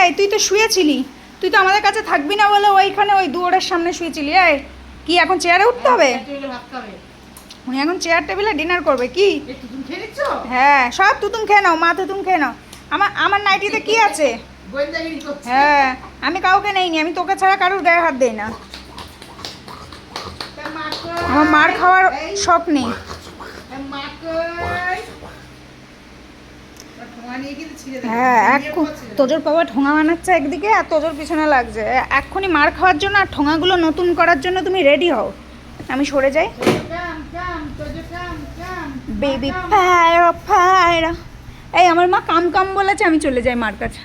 এই তুই তো শুয়েছিলি। তুই তো আমাদের কাছে থাকবি না বলে ওইখানে ওই দুয়ারের সামনে শুয়েছিলি। এই কি এখন চেয়ারে উঠতে হবে? টেবিলে উনি এখন চেয়ার টেবিলে ডিনার করবে কি? হ্যাঁ সব তুতুম খেয়ে নাও মা তুতুম খেয়ে নাও। আমার আমার নাইটিতে কি আছে? হ্যাঁ আমি কাউকে নেইনি আমি তোকে ছাড়া কারোর গায়ে হাত দেই না? আমার মার খাওয়ার শখ নেই তা মা কই? ওর ঠোঙা নিয়ে কিন্তু ছিঁড়ে দেবে। হ্যাঁ এক। তোজোর বাবা ঠোঙা বানাচ্ছে একদিকে আর তোজোর পিছনে লাগছে। এক্ষুনি মার খাওয়ার জন্য আর ঠোঙাগুলো নতুন করার জন্য তুমি রেডি হও। আমি সরে যাই। বেবি। পায়রা পায়রা এই আমার মা কাম কাম বলেছে আমি চলে যাই মার কাছে।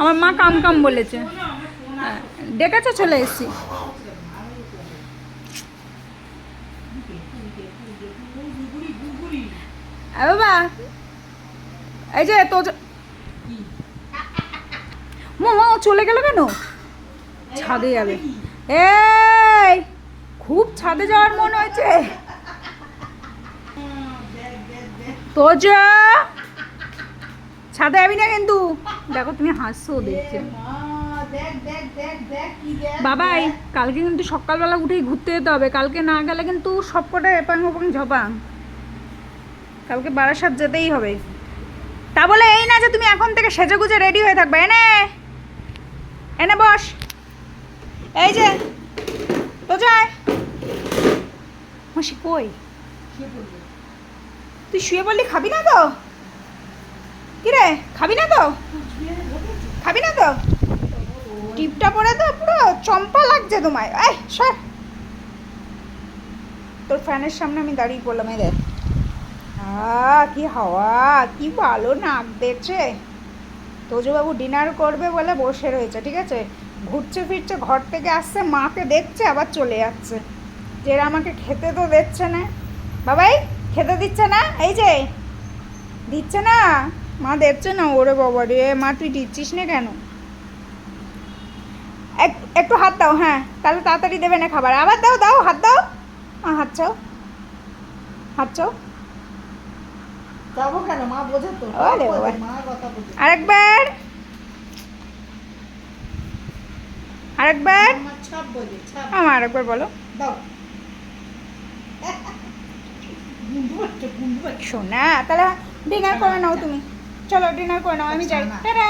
আমার মা কাম কাম বলেছে। হ্যাঁ, ডেকেছে চলে এসেছি। বাবা এই যে তো? মামা চলে গেল কেন? ছাদে যাবে? এই, খুব ছাদে যাওয়ার মন হয়েছে। তোজা, ছাদে যাবি না কিন্তু? দেখো, তুমি হাসছো দেখছে। বাবাই, কালকে কিন্তু সকালবেলা উঠেই ঘুরতে যেতে হবে। কালকে না গেলে কিন্তু সব কটা এপাং ওপাং, ঝপাং। কালকে বারাসাত যেতেই হবে। তা বলে এই না যে তুমি এখন থেকে সেজে গুজে রেডি হয়ে থাকবে। এনে এনে বস। এই যে তো যায় মাসি কই? তুই শুয়ে বললি খাবি না তো? কিরে, খাবি না তো? খাবি না তো? টিপটা পরে তো পুরো চম্পা লাগছে তোমায়। এই, সর। তোর ফ্যানের সামনে আমি দাঁড়িয়ে পড়লাম এদের আহ, কি হাওয়া, কি ভালো নাক দেখছে তোজবাবু ডিনার করবে বলে বসে রয়েছে, ঠিক আছে? ঘুরছে ফিরছে, ঘর থেকে আসছে, মাকে দেখছে, আবার চলে যাচ্ছে। যে আমাকে খেতে তো দিচ্ছে না। বাবাই, খেতে দিচ্ছে না? এই যে, দিচ্ছে না? মা দেখছে না, ওরে বাবা রে, মা তুই দিচ্ছিস না কেন? এক- একটু হাত দাও হ্যাঁ তাহলে তাড়াতাড়ি দেবে না খাবার। আবার দাও দাও, হাত দাও। হাত চাও। হাত চাও। যাব কেন? মা বোঝে তো। মা কথা বোঝে। আরেকবার। আরেকবার। আমার আরেকবার বলো। শোনা তাহলে ডিনার করে নাও তুমি। চলো ডিনার করে নাও আমি যাই। তারা টাটা।